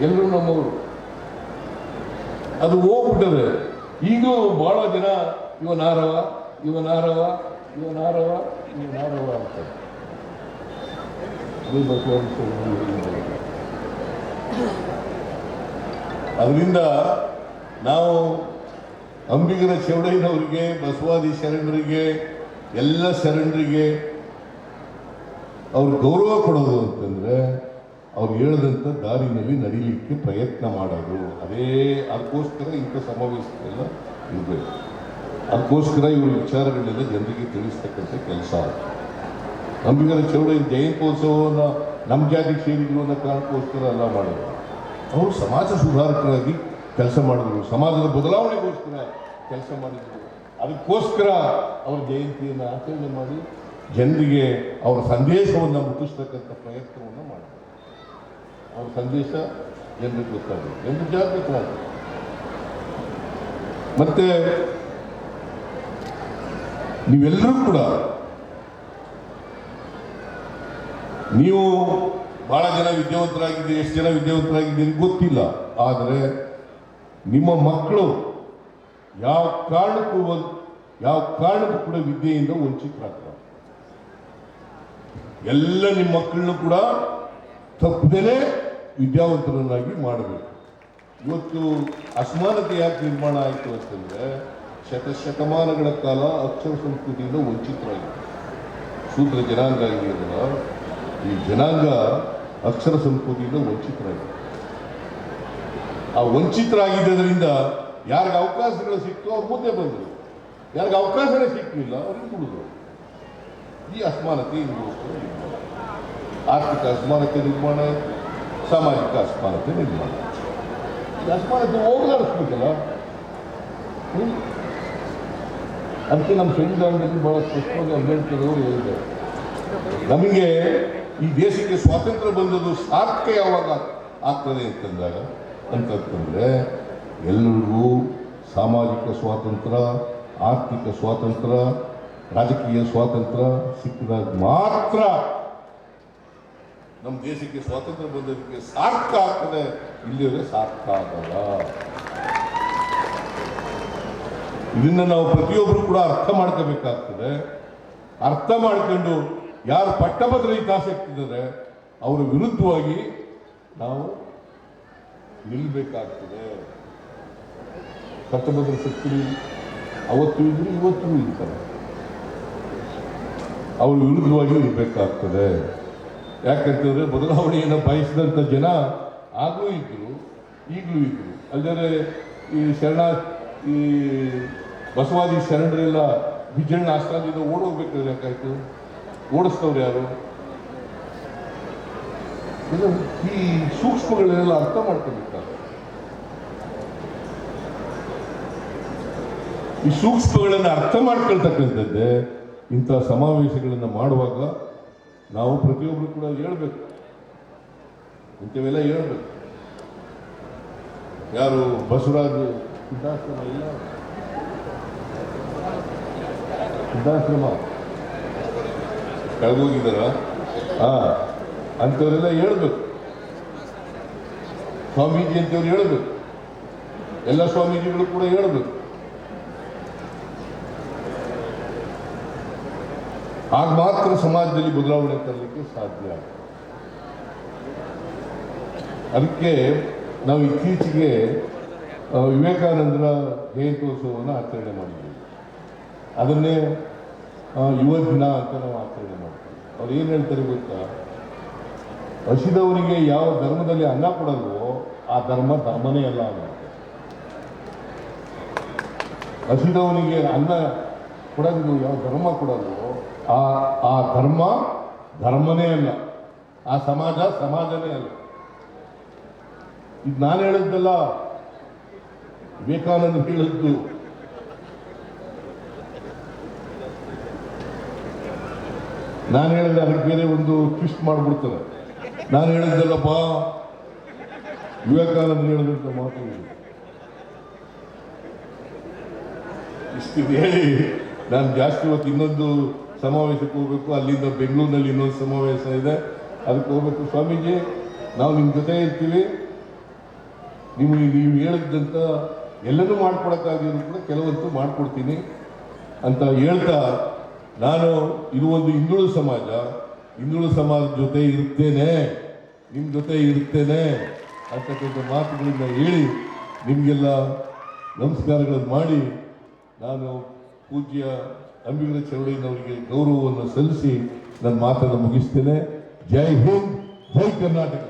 ಎಲ್ಲರೂ ನಮ್ಮವರು. ಅದು ಹೋಗ್ಬಿಟ್ಟದೆ ಈಗಲೂ ಬಹಳ ಜನ ಇವನಾರವ ಇವನಾರವ ಇವನಾರವ ಇವನಾರವ ಸ್ವಾಮಿ ಅದರಿಂದ ನಾವು ಅಂಬಿಗರ ಚೌಡಯ್ಯನವರಿಗೆ, ಬಸವಾದಿ ಶರಣರಿಗೆ, ಎಲ್ಲ ಶರಣರಿಗೆ ಅವ್ರು ಗೌರವ ಕೊಡೋದು ಅಂತಂದ್ರೆ ಅವ್ರು ಹೇಳಿದಂಥ ದಾರಿನಲ್ಲಿ ನಡೀಲಿಕ್ಕೆ ಪ್ರಯತ್ನ ಮಾಡೋದು. ಅದೇ ಅದಕ್ಕೋಸ್ಕರ ಇಂಥ ಸಮಾವೇಶಗಳೆಲ್ಲ ಇರಬೇಕು ಅದಕ್ಕೋಸ್ಕರ ಇವ್ರ ವಿಚಾರಗಳನ್ನೆಲ್ಲ ಜನರಿಗೆ ತಿಳಿಸ್ತಕ್ಕಂಥ ಕೆಲಸ ಅಂಬಿಗರ ಚೌಡ ಜಯಂತ್ಯೋತ್ಸವವನ್ನು ನಮ್ಮ ಜಾತಿ ಸೇರಿದ್ರು ಅನ್ನೋ ಕಾರಣಕ್ಕೋಸ್ಕರ ಎಲ್ಲ ಮಾಡೋದು. ಅವರು ಸಮಾಜ ಸುಧಾರಕರಾಗಿ ಕೆಲಸ ಮಾಡಿದ್ರು. ಸಮಾಜದ ಬದಲಾವಣೆಗೋಸ್ಕರ ಕೆಲಸ ಮಾಡಿದ್ರು. ಅದಕ್ಕೋಸ್ಕರ ಅವ್ರ ಜಯಂತಿಯನ್ನು ಆಚರಣೆ ಮಾಡಿ ಜನರಿಗೆ ಅವರ ಸಂದೇಶವನ್ನು ಮುಟ್ಟಿಸ್ತಕ್ಕಂಥ ಪ್ರಯತ್ನವನ್ನು ಮಾಡಿದ್ರು. ಅವ್ರ ಸಂದೇಶ ಜನರಿಗೆ ಗೊತ್ತಾಗಬೇಕು. ಜನರು ಜಾಗೃತರಾಗಬೇಕು ಮತ್ತೆ ನೀವೆಲ್ಲರೂ ಕೂಡ ನೀವು ಬಹಳ ಜನ ವಿದ್ಯಾವಂತರಾಗಿದ್ದೀರಿ, ಎಷ್ಟು ಜನ ವಿದ್ಯಾವಂತರಾಗಿದ್ದೀರಿ ಗೊತ್ತಿಲ್ಲ. ಆದರೆ ನಿಮ್ಮ ಮಕ್ಕಳು ಯಾವ ಕಾರಣಕ್ಕೂ ಯಾವ ಕಾರಣಕ್ಕೂ ಕೂಡ ವಿದ್ಯೆಯಿಂದ ವಂಚಿತರಾಗ್ತಾರೆ. ಎಲ್ಲ ನಿಮ್ಮ ಮಕ್ಕಳನ್ನು ಕೂಡ ತಪ್ಪದೇನೆ ವಿದ್ಯಾವಂತರನ್ನಾಗಿ ಮಾಡಬೇಕು. ಇವತ್ತು ಅಸಮಾನತೆ ಯಾಕೆ ನಿರ್ಮಾಣ ಆಯಿತು ಅಂತಂದ್ರೆ ಶತಶತಮಾನಗಳ ಕಾಲ ಅಕ್ಷರ ಸಂಸ್ಕೃತಿಯಿಂದ ವಂಚಿತರಾಗಿದೆ ಶೂದ್ರ ಜನಾಂಗ ಇದೆಯಲ್ಲ ಈ ಜನಾಂಗ ಅಕ್ಷರ ಸಂಸ್ಕೃತಿಯಿಂದ ವಂಚಿತರಾಗಿದೆ ಆ ವಂಚಿತರಾಗಿದ್ದರಿಂದ ಯಾರಿಗೆ ಅವಕಾಶಗಳು ಸಿಕ್ತು ಅವ್ರು ಮುಂದೆ ಬಂದರು. ಯಾರಿಗೆ ಅವಕಾಶಗಳೇ ಸಿಕ್ಕಲಿಲ್ಲ ಅವ್ರಿಗೆ ಕೊಡೋದು ಈ ಅಸಮಾನತೆ ನಿರ್ಮಾಣ ಆರ್ಥಿಕ ಅಸಮಾನತೆ ನಿರ್ಮಾಣ ಸಾಮಾಜಿಕ ಅಸಮಾನತೆ ನಿರ್ಮಾಣ. ಈ ಅಸಮಾನತೆ ಹೋಗಲಾಡಿಸ್ಬೇಕಲ್ಲ ಅದಕ್ಕೆ ನಮ್ಮ ಸಂವಿಧಾನದಲ್ಲಿ ಬಹಳ ಸ್ಪಷ್ಟವಾಗಿ ಅಂಬೇಡ್ಕರ್ ಅವರು ಹೇಳಿದ್ದಾರೆ ನಮಗೆ ಈ ದೇಶಕ್ಕೆ ಸ್ವಾತಂತ್ರ್ಯ ಬಂದದ್ದು ಸಾರ್ಥಕ ಯಾವಾಗ ಆಗ್ತದೆ ಅಂತಂದಾಗ ಅಂತಂದ್ರೆ ಎಲ್ಲರಿಗೂ ಸಾಮಾಜಿಕ ಸ್ವಾತಂತ್ರ್ಯ ಆರ್ಥಿಕ ಸ್ವಾತಂತ್ರ್ಯ ರಾಜಕೀಯ ಸ್ವಾತಂತ್ರ್ಯ ಸಿಕ್ಕಿದಾಗ ಮಾತ್ರ ನಮ್ಮ ದೇಶಕ್ಕೆ ಸ್ವಾತಂತ್ರ್ಯ ಬಂದಕ್ಕೆ ಸಾರ್ಥ ಆಗ್ತದೆ. ಇಲ್ಲಿವರೆ ಸಾರ್ಥ ಆಗಲ್ಲ. ಇದನ್ನು ನಾವು ಪ್ರತಿಯೊಬ್ಬರು ಕೂಡ ಅರ್ಥ ಮಾಡ್ಕೋಬೇಕಾಗ್ತದೆ. ಅರ್ಥ ಮಾಡ್ಕೊಂಡು ಯಾರು ಪಟ್ಟಭದ್ರ ಹಿತಾಸಕ್ತಿ ಇದ್ದಾರೆ ಅವರ ವಿರುದ್ಧವಾಗಿ ನಾವು ನಿಲ್ಲಬೇಕಾಗ್ತದೆ ಪಟ್ಟಭದ್ರ ಶಕ್ತಿ ಅವತ್ತು ಇದ್ರು, ಇವತ್ತು ಇರ್ತಾರೆ ಅವರು ವಿರುದ್ಧವಾಗಿ ಇರಬೇಕಾಗ್ತದೆ ಯಾಕಂತಂದ್ರೆ ಬದಲಾವಣೆಯನ್ನು ಬಯಸಿದಂಥ ಜನ ಆಗಲೂ ಇದ್ರು, ಈಗಲೂ ಇದ್ರು. ಅಲ್ಲದೆ ಈ ಶರಣ, ಈ ಬಸವಾದಿ ಶರಣರೆಲ್ಲ ಬಿಜಣ್ಣ ಆಸ್ಥಾನದಿಂದ ಓಡೋಗ್ಬೇಕಾದ್ರೆ ಯಾಕಾಯ್ತು? ಓಡಿಸ್ತವ್ರು ಯಾರು? ಈ ಸೂಕ್ಷ್ಮಗಳನ್ನೆಲ್ಲ ಅರ್ಥ ಮಾಡ್ಕೋಬೇಕಾದ್ರೆ ಈ ಸೂಕ್ಷ್ಮಗಳನ್ನು ಅರ್ಥ ಮಾಡ್ಕೊಳ್ತಕ್ಕಂಥದ್ದೇ ಇಂಥ ಸಮಾವೇಶಗಳನ್ನು ಮಾಡುವಾಗ ನಾವು ಪ್ರತಿಯೊಬ್ಬರು ಕೂಡ ಹೇಳ್ಬೇಕು. ಇಂಥವೆಲ್ಲ ಹೇಳ್ಬೇಕು. ಯಾರು ಬಸವರಾಜ್ ಸಿದ್ಧಾಶ್ರಮ ಇಲ್ಲ? ಸಿದ್ಧಾಶ್ರಮ. ಕಳೆದೋಗಿದ್ದಾರ ಹಾ, ಅಂಥವರೆಲ್ಲ ಹೇಳ್ಬೇಕು. ಸ್ವಾಮೀಜಿ ಅಂತವ್ರು ಹೇಳ್ಬೇಕು. ಎಲ್ಲ ಸ್ವಾಮೀಜಿಗಳು ಕೂಡ ಹೇಳ್ಬೇಕು. ಆಗ ಮಾತ್ರ ಸಮಾಜದಲ್ಲಿ ಬದಲಾವಣೆ ತರಲಿಕ್ಕೆ ಸಾಧ್ಯ ಅದಕ್ಕೆ ನಾವು ಇತ್ತೀಚೆಗೆ ವಿವೇಕಾನಂದರ ಜಯಂತ್ಯೋತ್ಸವವನ್ನು ಆಚರಣೆ ಮಾಡಿದ್ದೀವಿ ಅದನ್ನೇ ಯುವ ದಿನ ಅಂತ ನಾವು ಆಚರಣೆ ಮಾಡ್ತೀವಿ. ಅವ್ರು ಏನು ಹೇಳ್ತಾರೆ ಗೊತ್ತಾ? ಹಸಿದವರಿಗೆ ಯಾವ ಧರ್ಮದಲ್ಲಿ ಅನ್ನ ಕೊಡಲ್ವೋ, ಆ ಧರ್ಮ ಧರ್ಮನೇ ಅಲ್ಲ ಅನ್ನೋದು ಹಸಿದವನಿಗೆ ಅನ್ನ ಕೊಡೋದು ಯಾವ ಧರ್ಮ ಕೊಡಲ್ವೋ ಆ ಆ ಧರ್ಮ ಧರ್ಮನೇ ಅಲ್ಲ. ಆ ಸಮಾಜ ಸಮಾಜನೇ ಅಲ್ಲ. ಇದು ನಾನು ಹೇಳಿದ್ದಲ್ಲ, ವಿವೇಕಾನಂದ ಹೇಳಿದ್ದು. ನಾನು ಹೇಳಿದ್ರೆ ಅದಕ್ಕೆ ಬೇರೆ ಒಂದು ಟ್ವಿಸ್ಟ್ ಮಾಡಿಬಿಡ್ತಾರೆ ನಾನು ಹೇಳಿದ್ದಲ್ಲಪ್ಪ, ವಿವೇಕಾನಂದ ಹೇಳಿದಂತ ಮಾತು. ಇಷ್ಟು ಹೇಳಿ. ನಾನು ಜಾಸ್ತಿ ಹೊತ್ತು ಇನ್ನೊಂದು ಸಮಾವೇಶಕ್ಕೆ ಹೋಗ್ಬೇಕು, ಅಲ್ಲಿಂದ ಬೆಂಗಳೂರಿನಲ್ಲಿ ಇನ್ನೊಂದು ಸಮಾವೇಶ ಇದೆ. ಅದಕ್ಕೆ ಹೋಗ್ಬೇಕು ಸ್ವಾಮೀಜಿ, ನಾವು ನಿಮ್ಮ ಜೊತೆ ಇರ್ತೀವಿ. ನೀವು ನೀವು ಹೇಳಿದಂಥ ಎಲ್ಲರೂ ಮಾಡಿಕೊಡೋಕ್ಕಾಗಿದ್ರು ಕೂಡ ಕೆಲವಂತೂ ಮಾಡಿಕೊಡ್ತೀನಿ ಅಂತ ಹೇಳ್ತಾ ನಾನು ಇದು ಒಂದು ಹಿಂದುಳು ಸಮಾಜ. ಹಿಂದುಳು ಸಮಾಜದ ಜೊತೆ ಇರ್ತೇನೆ. ನಿಮ್ಮ ಜೊತೆ ಇರ್ತೇನೆ ಅಂತಕ್ಕಂಥ ಮಾತುಗಳಿಂದ ಹೇಳಿ ನಿಮಗೆಲ್ಲ ನಮಸ್ಕಾರಗಳನ್ನು ಮಾಡಿ ನಾನು ಪೂಜ್ಯ ಅಂಬಿಗರ ಚೌಡಯ್ಯನವರಿಗೆ ಗೌರವವನ್ನು ಸಲ್ಲಿಸಿ ನನ್ನ ಮಾತನ್ನು ಮುಗಿಸ್ತೇನೆ. ಜೈ ಹಿಂದ್ ಜೈ ಕರ್ನಾಟಕ.